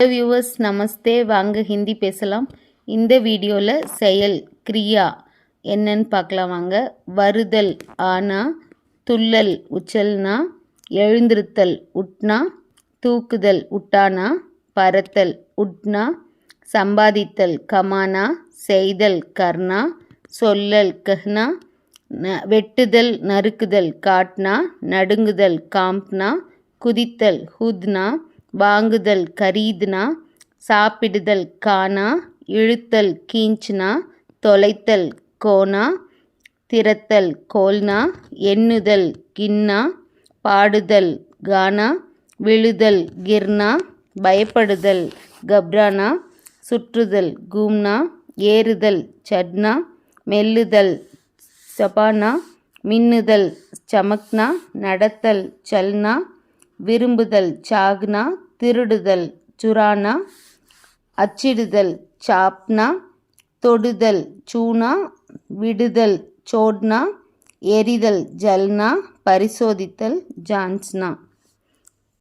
Hello viewers நமஸ்தே வாங்க ஹிந்தி பேசலாம். இந்த வீடியோவில் செயல் கிரியா என்னன்னு பார்க்கலாம் வாங்க. வருதல் ஆனா துள்ளல் உச்சல்னா எழுந்திருத்தல் உட்னா தூக்குதல் உட்டானா பறத்தல் உட்னா சம்பாதித்தல் கமானா செய்தல் கர்னா சொல்லல் கஹ்னா ந- வெட்டுதல் நறுக்குதல் காட்னா நடுங்குதல் காம்ப்னா குதித்தல் ஹுத்னா வாங்குதல் கரீத்னா சாப்பிடுதல் கானா இழுத்தல் கீஞ்சுனா தொலைத்தல் கோனா திறத்தல் கோல்னா எண்ணுதல் கின்னா பாடுதல் கானா விழுதல் கிர்னா பயப்படுதல் கப்ரானா சுற்றுதல் கூம்னா ஏறுதல் சட்னா மெல்லுதல் சபானா மின்னுதல் சமக்னா நடத்தல் சல்னா விரும்புதல் சாக்னா திருடுதல் சுரானா அச்சிடுதல் சாப்னா? தொடுதல் சூனா? விடுதல் சோட்னா? எரிதல் ஜல்னா? பரிசோதித்தல் ஜான்ஸ்னா?